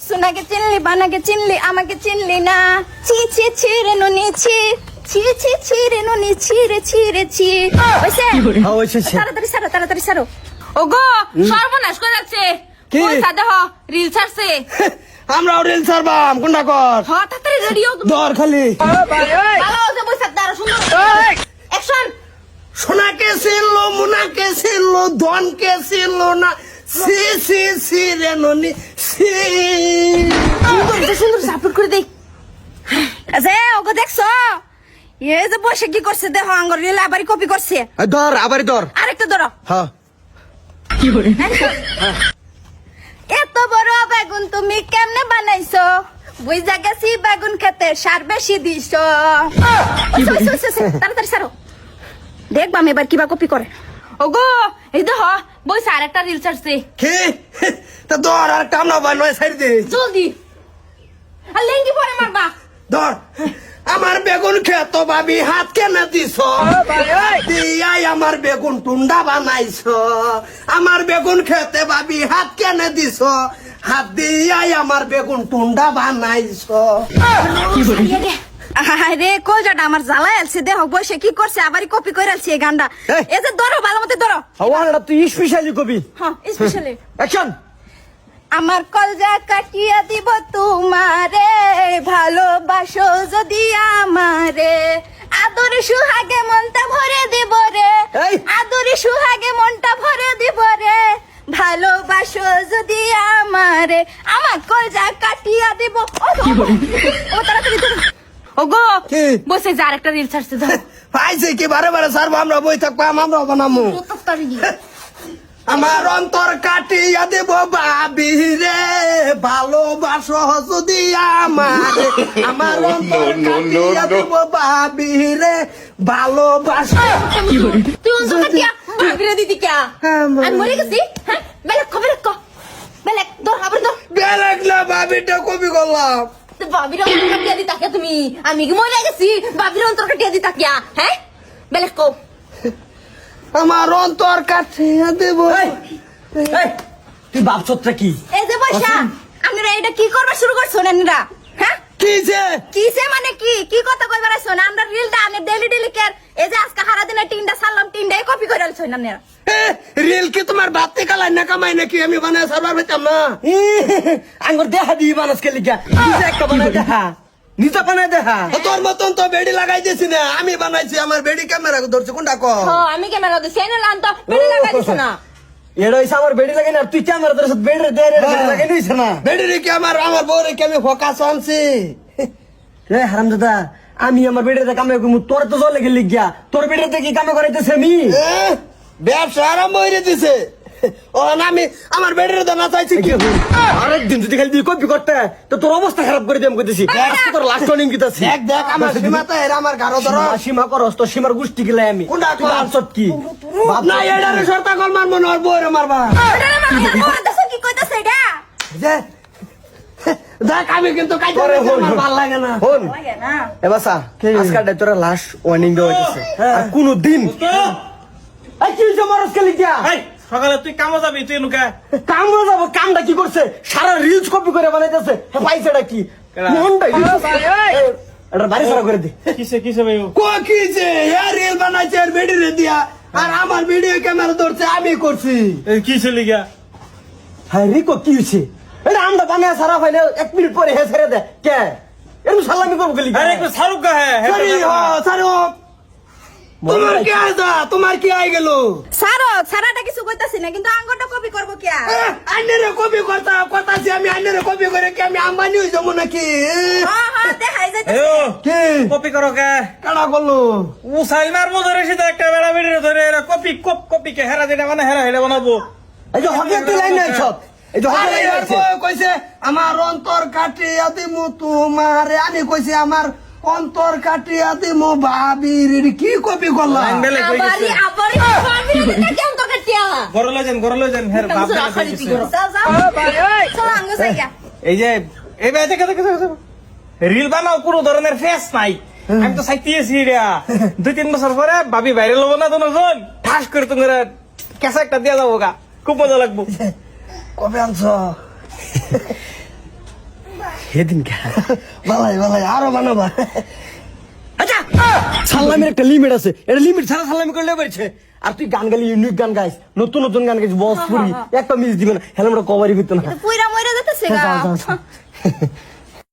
সোনাকে চিনলি বানাকে চিনলি আমাকে চিনলি না। ছি ছি ছি রে নুনি ছি। ছি ছি ছি রে নুনি ছি রে ছি রে ছি। হইছে হ্যাঁ, হইছে, হইছে। তাড়াতাড়ি সারো তাড়াতাড়ি সারো। ওগো সর্বনাশ করে যাচ্ছে কি? পয়সা দেহ রিল ছাড়ছে। আমরা রিল সারবাম কোনটা কর? হ তাড়াতাড়ি রেডিও দর খালি। ভালো হচ্ছে পয়সা দাঁড়া সুন্দর অ্যাকশন সোনাকে ছিল মুনাকে ছিল ধনকে ছিল না। সি সি সি রে ননি সুন্দর সুন্দর সাপোর্ট করে দেই যে ওকে দেখছ? এ যে বসে কি করছে দেখো আঙ্গুর রিল কপি করছে। ধর আবার ধর। আরেকটা ধরো। হ্যাঁ। এত বড় বেগুন তুমি কেমনে বানাইছো? বুঝা গেছি বেগুন খেতে সার বেশি দিছো। ওইসে, ওইসে, তাড়াতাড়ি সারো। দেখবাম এবার কিবা কপি করে। ওগো এই দেহ বইসা আরেকটা রিল ছাড়ছে কি? তা ধর আর কাম না বাই নয় সাইড দে জলদি। আর লেঙ্গি পরে মারবা। ধর আমার বেগুন খেত ভাবি হাত কেন দিছ। দিয়াই আমার বেগুন টুন্ডা বানাইছ। আমার বেগুন খেতে ভাবি হাত কেন দিছ। হাত দিয়াই আমার বেগুন টুন্ডা বানাইছ। আরে কলজাটা আমার জ্বালাই আছে দেহ বসে কি করছে? আবারই কপি করে আলছে এই গানটা। এই। যে ধরো ভালো মতো ধরো। হাওয়াটা তুই স্পেশালি কবি হ্যাঁ স্পেশালি অ্যাকশন আমার কলজা কাটিয়া দিব তোমারে ভালোবাসো যদি আমারে। আদর সুহাগে মনটা ভরে দিব রে। আদর সুহাগে মনটা ভরে দিব রে। ভালোবাসো যদি আমারে। আমার কলজা কাটিয়া দিব। ও, তাড়াতাড়ি। ওগো কি? বসে যে আরেকটা রিল ছাড়ছে দাও। পাইছে কি বারে বারে সারবো আমরা বই থাকব আমরা বানামু। আমার অন্তর কাটিয়া দেব বাবি রে ভালোবাসো যদি আমারে। আমার অন্তর কাটিয়া দেব বাবি রে ভালোবাসো তুই অন্তর কাটিয়া। ভাবিরে দিদি কে হ্যাঁ, আমি মরে গেছি হ্যাঁ? বেলেক কো বেলেক কো বেলেক ধর আবার ধর। বেলেগ না বাবিটা কবি করলাম। বাবির অন্তর কাটিয়া দি তাকিয়া তুমি? আমি কি মরে গেছি? বাবির অন্তর কাটিয়া দি তাকিয়া হ্যাঁ? বেলেক কো আমার অন্তর কাটিয়া দেব। তুই বাপচতটা কি? এই যে বসা আপনারা এটা কি করবা শুরু করছ নানিরা হ্যাঁ? কি যে? কিসে মানে কি? কি কথা কইবার আইছো? না আমরা রিলটা আনে ডেলি ডেলি কেয়ার এই যে আজকে হারা দিনে তিনটা সারলাম তিনটাই কপি করে আলছো নানিরা রিল কি তোমার বাতে কালাই না কামাই নাকি? আমি বানায় সারবার পেতাম না। আঙ্গুর দেহা দিবি মানুষ কে লিখা নিজে একটা বানায় দেখা নিজে বানায় দেখা তোর মতন তো বেডি লাগাই দিছি না। আমি বানাইছি আমার বেডি ক্যামেরা ধরছি কোনটা কো আমি ক্যামেরা দিছি এনে লান তো বেড়ে লাগাই দিছ না। এটা হইছে আমার বেড়ি লাগে না তুই ক্যামেরা তোর সাথে বেড়ি দে লাগাই নিছে না। বেডি রে কি আমার আমার বউ কি আমি ফোকাস আনছি রে হারাম আমি আমার বেড়িতে কামে তোর তো জল লেগে লিখ গিয়া তোর বেড়িতে কি কামে করাইতেছে আমি ব্যবসা আরম্ভ হয়ে দিছে ও না আমি আমার চাইছি কি? আরেকদিন যদি খালি তুই কপি করতে তো তোর অবস্থা খারাপ করে দিলাম কইতেছি। আজকে তোর লাস্ট টর্নিং দিতেছি দেখ দেখ আমার সীমাতে এর আমার গারো ধর সীমা সীমা করস তোর সীমার গোষ্ঠী গেলে আমি। কোনটা তুই কর? বাপচত কি? না এটা রে কল মার আর মারবা কি কইতাছে এটা। যে দেখ আমি কিন্তু কাজ করে হল, আমার ভালো লাগে না। হন। আজকাল তোরা লাস্ট ওয়ার্নিং দেওয়া হইতেছে। আর কোনো দিন এই কি হইছে মরস লিখিয়া এই, সকালে তুই কামো যাবি তুই নুকা কাম যাব কামটা কি করছে? সারা রিলস কপি করে বানাইতেছে। পাইছেটা কি? মনটা এটা বাড়ি সারা করে দে। কিসে কিসে ভাই কো এ রিল বানাইছে আর বেডি রে দিয়া। আর আমার ভিডিও ক্যামেরা ধরছে আমি করছি। এই কিসে লিগা? হ্যাঁ রিকো কি হয়েছে এটা আমরা বানায় সারা ফাইলে এক মিনিট পরে হে ছেড়ে দে। কে? এরকম সালামি করব গেলি আরে একটু শাহরুখ গা হ্যাঁ হ্যাঁ, সরি হ্যাঁ, হ সরি হ তোমার কি আইদা তোমার কি আই গেল? সারো সারাটা কিছু কইতাছি না কিন্তু আঙ্গটা কপি করব কি? আইনের কপি করতা কথাছি আমি আইনের কপি করে কি আমি আম্বানি হয়ে যাব নাকি? হ্যাঁ হ্যাঁ দেখাই এ কি? কপি করো কে? কাটা করল? ধরে সেটা একটা বেড়া বেড়ে ধরে এরা কপি কপ কপি কে হেরা যেটা মানে হেরা হেরা বানাবো। এই যে লাইন নাই সব? যে কইছে আমার অন্তর কাটিয়া দিমু তোমারে। আমি কইছি আমার অন্তর কাটিয়া দিমু ভাবির। কি কপি করলাম কাটিয়া? ঘরে যান ঘরে। যান হের বাপ চলো আঙ্গ যাইয়া এই যে এই ভাই দেখে রিল বানাও কোনো ধরনের ফেস নাই। আমি তো সাইতেছি রিয়া দুই তিন বছর পরে ভাবি বাইরে লবো না তো নজন ঠাস করে তোমার কেসা একটা দিয়া যাব গা। খুব মজা লাগবো। কবে আনছ? সেদিন কে? বালাই বালাই আরও বানাবা। আচ্ছা! সাল্লামের একটা লিমিট আছে। এটা লিমিট ছাড়া সাল্লামি করলে পারছে আর তুই গান গালি ইউনিক গান গাইস। নতুন নতুন গান গাইস বস পুরি। একটা মিস দিবে না। হেলে আমরা কভারই করতো না। পুইরা মইরা যেতেছে গা।